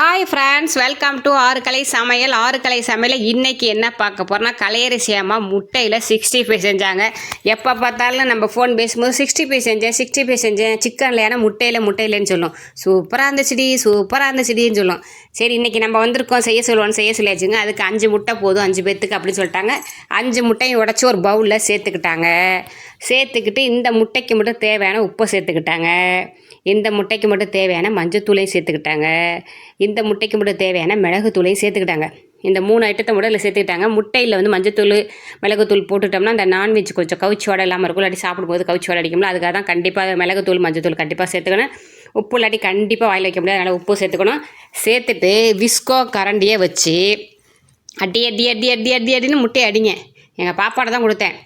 Hi friends welcome to ஆறு கலை சமையல். ஆறு கலை சமையல் இன்றைக்கி என்ன பார்க்க போகிறோம்னா கலையரிசி அம்மா முட்டையில் சிக்ஸ்டி ஃபைவ் செஞ்சாங்க. எப்போ பார்த்தாலும் நம்ம ஃபோன் பேசும்போது சிக்ஸ்டி ஃபைவ் செஞ்சேன் சிக்ஸ்டி ஃபைவ் செஞ்சேன். சிக்கனில் ஏன்னா முட்டையில் முட்டையிலன்னு சொல்லும். சூப்பராக இருந்துச்சுடி சூப்பராக இருந்துச்சுடின்னு சொல்லும். சரி இன்றைக்கி நம்ம வந்திருக்கோம். செய்ய சொல்லுவோம் செய்ய சொல்லியாச்சுங்க. அதுக்கு அஞ்சு முட்டை போதும் அஞ்சு பேர்த்துக்கு அப்படின்னு சொல்லிட்டாங்க. அஞ்சு முட்டையும் உடச்சி ஒரு பவுலில் சேர்த்துக்கிட்டாங்க. சேர்த்துக்கிட்டு இந்த முட்டைக்கு மட்டும் தேவையான உப்பை சேர்த்துக்கிட்டாங்க. இந்த முட்டைக்கு மட்டும் தேவையான மஞ்சத்தூளையும் சேர்த்துக்கிட்டாங்க. இந்த முட்டைக்கு மட்டும் தேவையான மிளகுத்தூளையும் சேர்த்துக்கிட்டாங்க. இந்த மூணு ஐட்டத்தை மட்டும் இதில் சேர்த்துக்கிட்டாங்க. முட்டையில் வந்து மஞ்சத்தூள் மிளகுத்தூள் போட்டுட்டோம்னா அந்த நான்வெஜ் கொஞ்சம் கவுச்சி வாடை இல்லாமல் இருக்கும். இல்லாட்டி சாப்பிடும்போது கவுச்சி வாடை அடிக்கும்ல அதுக்காக தான் கண்டிப்பாக மிளகுத்தூள் மஞ்சத்தூள் கண்டிப்பாக சேர்த்துக்கணும். உப்பு இல்லாட்டி கண்டிப்பாக வாயில் வைக்க முடியாது. அதனால் உப்பு சேர்த்துக்கணும். சேர்த்துட்டு விஸ்கோ கரண்டியை வச்சு அடி அடி அடி அடி அடி அடின்னு முட்டையை அடிங்க. எங்கள் பாப்பாட்ட தான் கொடுத்தேன்.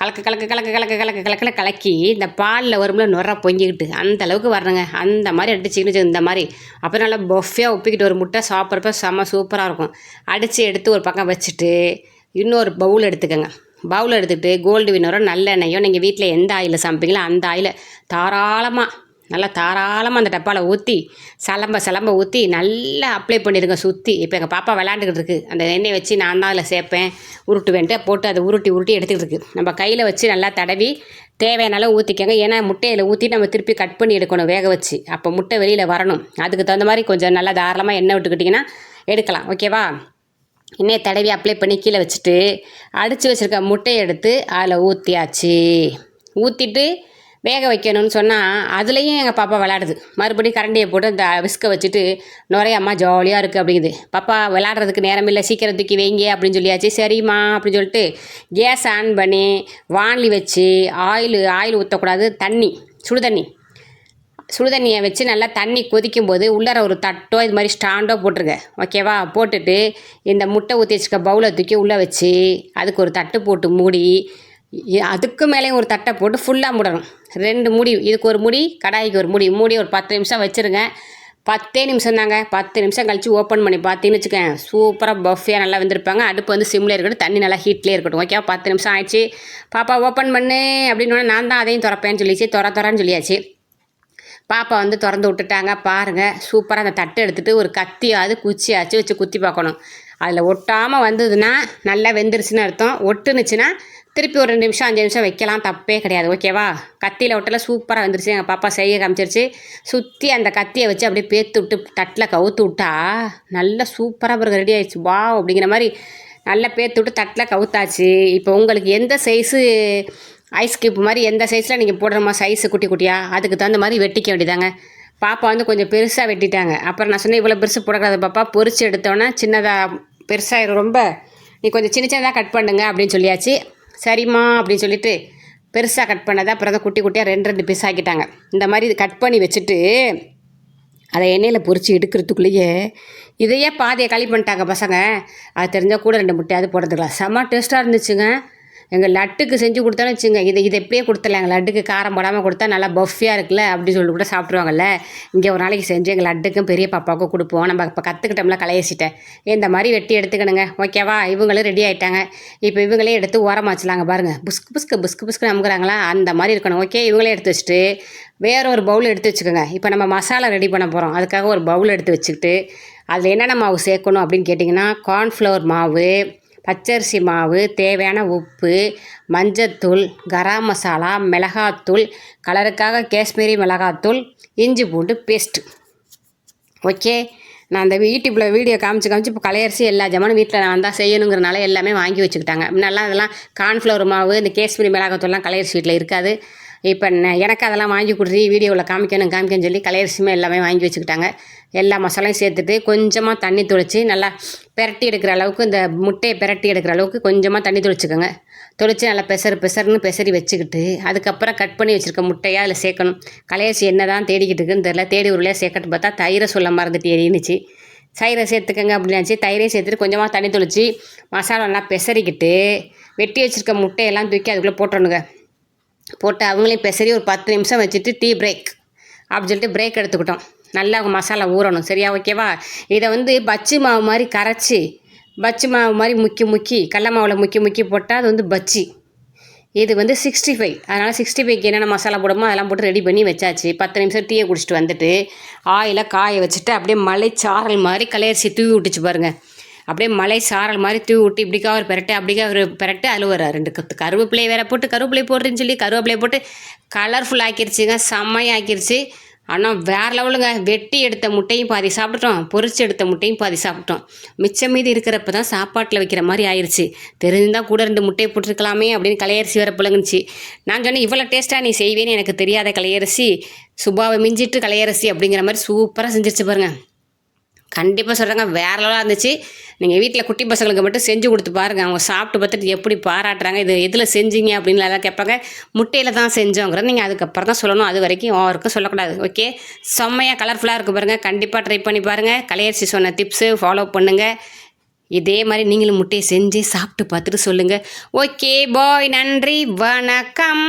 கலக்க கலக்க கலக்க கலக்க கலக்க கலக்கல கலக்கி இந்த பாலில் வரும்ல நுர பொங்கிக்கிட்டு அந்த அளவுக்கு வரணுங்க. அந்த மாதிரி அடிச்சுக்கிட்டு இந்த மாதிரி. அப்புறம் நல்லா பொஃபையாக ஒப்பிக்கிட்டு ஒரு முட்டை சாப்பிட்றப்ப செம்ம சூப்பராக இருக்கும். அடித்து எடுத்து ஒரு பக்கம் வச்சுட்டு இன்னொரு பவுல் எடுத்துக்கோங்க. பவுல் எடுத்துக்கிட்டு கோல்டு வினரோ நல்லெண்ணெயோ நீங்கள் வீட்டில் எந்த ஆயிலில் சமைப்பீங்களோ அந்த ஆயில் தாராளமாக நல்லா தாராளமாக அந்த டப்பாவில் ஊற்றி சலம்ப சலம்ப ஊற்றி நல்லா அப்ளை பண்ணிடுங்க சுற்றி இப்போ எங்கள் பாப்பா விளாண்டுக்கிட்டு இருக்கு. அந்த எண்ணெய் வச்சு நான் தான் அதில் சேர்ப்பேன். உருட்டுவேன்ட்டு போட்டு அதை உருட்டி உருட்டி எடுத்துக்கிட்டு இருக்கு. நம்ம கையில் வச்சு நல்லா தடவி தேவையான அளவு ஊற்றிக்கங்க ஏன்னா முட்டையில் ஊற்றி நம்ம திருப்பி கட் பண்ணி எடுக்கணும் வேக வச்சு. அப்போ முட்டை வெளியில் வரணும். அதுக்கு தகுந்த மாதிரி கொஞ்சம் நல்லா தாராளமாக எண்ணெய் விட்டுக்கிட்டிங்கன்னா எடுக்கலாம். ஓகேவா எண்ணெயை தடவி அப்ளை பண்ணி கீழே வச்சுட்டு அடித்து வச்சுருக்க முட்டையை எடுத்து அதில் ஊற்றியாச்சு ஊற்றிட்டு வேக வைக்கணும்னு சொன்னால் அதுலேயும் எங்கள் பாப்பா விளாடுது. மறுபடியும் கரண்டியை போட்டு அந்த விஸ்கை வச்சுட்டு நுரையம்மா ஜாலியாக இருக்குது அப்படிங்குது. பாப்பா விளாட்றதுக்கு நேரம் இல்லை சீக்கிரம் தூக்கி வைங்க அப்படின்னு சொல்லியாச்சு. சரிம்மா அப்படின்னு சொல்லிட்டு கேஸ் ஆன் பண்ணி வானலி வச்சு ஆயில் ஆயில் ஊற்றக்கூடாது தண்ணி சுடு தண்ணி சுடுதண்ணியை வச்சு நல்லா தண்ணி கொதிக்கும் போது உள்ளார ஒரு தட்டோ இது மாதிரி ஸ்டாண்டோ போட்டுருங்க. ஓகேவா போட்டுட்டு இந்த முட்டை ஊற்றி வச்சுக்க பவுலை தூக்கி உள்ளே வச்சு அதுக்கு ஒரு தட்டு போட்டு மூடி அதுக்கு மேலேயும் ஒரு தட்டை போட்டு ஃபுல்லாக மூடணும். ரெண்டு முடி இதுக்கு ஒரு முடி கடாய்க்கு ஒரு முடி மூடி ஒரு பத்து நிமிஷம் வச்சுருங்க. பத்தே நிமிஷம் தாங்க. பத்து நிமிஷம் கழித்து ஓப்பன் பண்ணி பார்த்தீங்கன்னு வச்சுக்கேன் சூப்பராக பஃபியாக நல்லா வெந்திருப்பாங்க. அடுப்பு வந்து சிம்லேயே இருக்கட்டும் தண்ணி நல்லா ஹீட்லேயே இருக்கட்டும். ஓகேவா பத்து நிமிஷம் ஆயிடுச்சு. பாப்பா ஓப்பன் பண்ணு அப்படின்னு நான் தான் அதையும் திறப்பேன்னு சொல்லிச்சு. திற திறன்னு சொல்லியாச்சு. பாப்பா வந்து திறந்து விட்டுட்டாங்க. பாருங்கள் சூப்பராக அந்த தட்டை எடுத்துகிட்டு ஒரு கத்தியாவது குச்சியாச்சு வச்சு குத்தி பார்க்கணும். அதில் ஒட்டாமல் வந்ததுன்னா நல்லா வெந்துருச்சுன்னு அர்த்தம். ஒட்டுனுச்சுன்னா திருப்பி ஒரு ரெண்டு நிமிஷம் அஞ்சு நிமிஷம் வைக்கலாம். தப்பே கிடையாது. ஓகேவா கத்தியில் விட்டலாம் சூப்பராக வந்துருச்சு. எங்கள் பாப்பா செய்ய காமிச்சிருச்சு. சுற்றி அந்த கத்தியை வச்சு அப்படியே பேத்து விட்டு தட்டில் கவுத்து விட்டா நல்லா சூப்பராக பிறகு ரெடி ஆயிடுச்சு. வா அப்படிங்கிற மாதிரி நல்லா பேத்து விட்டு தட்டில் கவுத்தாச்சு. இப்போ உங்களுக்கு எந்த சைஸு ஐஸ் கியூப் மாதிரி எந்த சைஸில் நீங்கள் போடுறமா சைஸு குட்டி குட்டியாக அதுக்கு தகுந்த மாதிரி வெட்டிக்க வேண்டியதாங்க பாப்பா வந்து கொஞ்சம் பெருசாக வெட்டிட்டாங்க. அப்புறம் நான் சொன்னேன் இவ்வளோ பெருசு போடக்கூடாது பாப்பா. பொறிச்சு எடுத்தோன்னே சின்னதாக பெருசாக ரொம்ப நீ கொஞ்சம் சின்ன சின்னதாக கட் பண்ணுங்க அப்படின்னு சொல்லியாச்சு. சரிம்மா அப்படின்னு சொல்லிட்டு பெருசாக கட் பண்ணதை அப்புறம் தான் குட்டி குட்டியாக ரெண்டு ரெண்டு பீஸ் ஆக்கிட்டாங்க. இந்த மாதிரி இது கட் பண்ணி வச்சுட்டு அதை எண்ணெயில் பொரிச்சு எடுக்கிறதுக்குள்ளேயே இதையே பாதையை களி பண்ணிட்டாங்க பசங்க. அது தெரிஞ்சால் கூட ரெண்டு முட்டையாவது போடுறதுக்கலாம் செம்ம டேஸ்ட்டாக இருந்துச்சுங்க. எங்கள் லட்டுக்கு செஞ்சு கொடுத்தாலும் வச்சுங்க இதை இதை எப்படியே கொடுத்துடலாம் எங்கள் லட்டுக்கு காரம் போடாமல் கொடுத்தா நல்லா பஃபியாக இருக்குல்ல அப்படின்னு சொல்லி கூட சாப்பிட்ருவாங்கல்ல இங்கே ஒரு நாளைக்கு செஞ்சு எங்கள் லட்டுக்கும் பெரிய பாப்பாவுக்கும் கொடுப்போம். நம்ம இப்போ கற்றுக்கிட்டோம்ல கலையசிட்டேன் இந்த மாதிரி வெட்டி எடுத்துக்கணுங்க. ஓகேவா இவங்களும் ரெடி ஆகிட்டாங்க இப்போ இவங்களே எடுத்து உரமாச்சலாங்க பாருங்கள் புஸ்கு புஸ்கு புஸ்கு புஸ்கு நம்புகிறாங்களா அந்த மாதிரி இருக்கணும். ஓகே இவங்களே எடுத்து வச்சுட்டு வேற ஒரு பவுல் எடுத்து வச்சுக்கோங்க. இப்போ நம்ம மசாலா ரெடி பண்ண போகிறோம் அதுக்காக ஒரு பவுல் எடுத்து வச்சுக்கிட்டு அதில் என்னென்ன மாவு சேர்க்கணும் அப்படின்னு கேட்டிங்கன்னா கார்ன்ஃப்ளவர் மாவு பச்சரிசி மாவு தேவையான உப்பு மஞ்சத்தூள் கரம் மசாலா மிளகாத்தூள் கலருக்காக காஷ்மீரி மிளகாத்தூள் இஞ்சி பூண்டு பேஸ்ட்டு ஓகே நான் அந்த யூடியூப்பில் வீடியோ காமிச்சு காமிச்சு இப்போ கலையரிசி எல்லா ஜமானும் வீட்டில் நான் தான் செய்யணுங்கிறனால எல்லாமே வாங்கி வச்சுக்கிட்டாங்க. முன்னெல்லாம் அதெல்லாம் கார்ன்ஃப்ளவர் மாவு இந்த காஷ்மீரி மிளகாத்தூள்லாம் கலையரிசி வீட்டில் இருக்காது. இப்போ எனக்கு அதெல்லாம் வாங்கி கொடுத்து வீடியோவில் காமிக்கணும் காமிக்கணும்னு சொல்லி கலையரிசியுமே எல்லாமே வாங்கி வச்சுக்கிட்டாங்க. எல்லா மசாலையும் சேர்த்துட்டு கொஞ்சமாக தண்ணி துளைச்சி நல்லா பெரட்டி எடுக்கிற அளவுக்கு இந்த முட்டையை பெரட்டி எடுக்கிற அளவுக்கு கொஞ்சமாக தண்ணி துளைச்சிக்கோங்க. துளைச்சி நல்லா பெசரு பெசருன்னு பெசரி வச்சுக்கிட்டு அதுக்கப்புறம் கட் பண்ணி வச்சுருக்க முட்டையாக அதில் சேர்க்கணும். கலையரிசி என்ன தான் தேடிக்கிட்டு இருக்குன்னு தெரில தேடி உருளையாக சேர்க்கட்டு பார்த்தா தயிரை சொல்ல மறந்துட்டு எரியுனுச்சு தயிரை சேர்த்துக்கங்க அப்படின்னாச்சு. தயிரையும் சேர்த்துட்டு கொஞ்சமாக தண்ணி துளைச்சி மசாலா நல்லா பெசரிக்கிட்டு வெட்டி வச்சுருக்க முட்டையெல்லாம் தூக்கி அதுக்குள்ளே போட்டுறணுங்க. போட்டு அவங்களையும் பெசரி ஒரு பத்து நிமிஷம் வச்சுட்டு டீ பிரேக் அப்படின்னு சொல்லிட்டு பிரேக் எடுத்துக்கிட்டோம். நல்லா மசாலா ஊறணும். சரியா ஓகேவா? இதை வந்து பச்சி மாவு மாதிரி கரைச்சி பச்சி மாவு மாதிரி முக்கி முக்கி கடல மாவில் முக்கி முக்கி போட்டால் அது வந்து பச்சி இது வந்து சிக்ஸ்டி ஃபைவ் அதனால் சிக்ஸ்டி ஃபைவ்க்கு என்னென்ன மசாலா போடுமோ அதெல்லாம் போட்டு ரெடி பண்ணி வச்சாச்சு. பத்து நிமிஷம் டீயை குடிச்சிட்டு வந்துட்டு ஆயில காய வச்சுட்டு அப்படியே மலை சாரல் மாதிரி கலையரிசி தூவி விட்டுச்சு பாருங்க. அப்படியே மலை சாரல் மாதிரி தூவி விட்டு இப்படிக்கா ஒரு பெரட்டு அப்படிக்கா ஒரு பெரட்டு அழுவுற ரெண்டு கத்து. கருவேப்பிலையை வேற போட்டு கருவேப்பிலை போடுறேன்னு சொல்லி கருவேப்பிலையை போட்டு கலர்ஃபுல் ஆக்கிருச்சுங்க செம்மையாக்கிருச்சு. ஆனால் வேறு லெவலுங்க வெட்டி எடுத்த முட்டையும் பாதி சாப்பிட்டுட்டோம் பொறிச்சு எடுத்த முட்டையும் பாதி சாப்பிட்டோம் மிச்சம் மீது இருக்கிறப்ப தான் சாப்பாட்டில் வைக்கிற மாதிரி ஆயிடுச்சு தெரிஞ்சுதான் கூட ரெண்டு முட்டையை போட்டிருக்கலாமே அப்படின்னு கலையரிசி வேற புழங்குச்சு நான் சொன்னேன் இவ்வளோ டேஸ்ட்டாக நீ செய்வேன்னு எனக்கு தெரியாத கலையரிசி சுபாவை மிஞ்சிட்டு கலையரிசி அப்படிங்கிற மாதிரி சூப்பராக செஞ்சிருச்சு பாருங்கள் கண்டிப்பாக சொல்கிறாங்க வேற லெவலாக இருந்துச்சு. நீங்கள் வீட்டில் குட்டி பசங்களுக்கு மட்டும் செஞ்சு கொடுத்து பாருங்கள் அவங்க சாப்பிட்டு பார்த்துட்டு எப்படி பாராட்டுறாங்க இது எதில் செஞ்சீங்க அப்படின்னு எல்லாம் கேட்பாங்க. முட்டையில் தான் செஞ்சோங்கிறத நீங்கள் அதுக்கப்புறம் தான் சொல்லணும். அது வரைக்கும் ஓவருக்கும் சொல்லக்கூடாது. ஓகே செம்மையாக கலர்ஃபுல்லாக இருக்குது பாருங்கள் கண்டிப்பாக ட்ரை பண்ணி பாருங்கள் கலையரிசி சொன்ன டிப்ஸு ஃபாலோ பண்ணுங்கள் இதே மாதிரி நீங்களும் முட்டையை செஞ்சு சாப்பிட்டு பார்த்துட்டு சொல்லுங்கள் ஓகே பாய் நன்றி. வணக்கம்.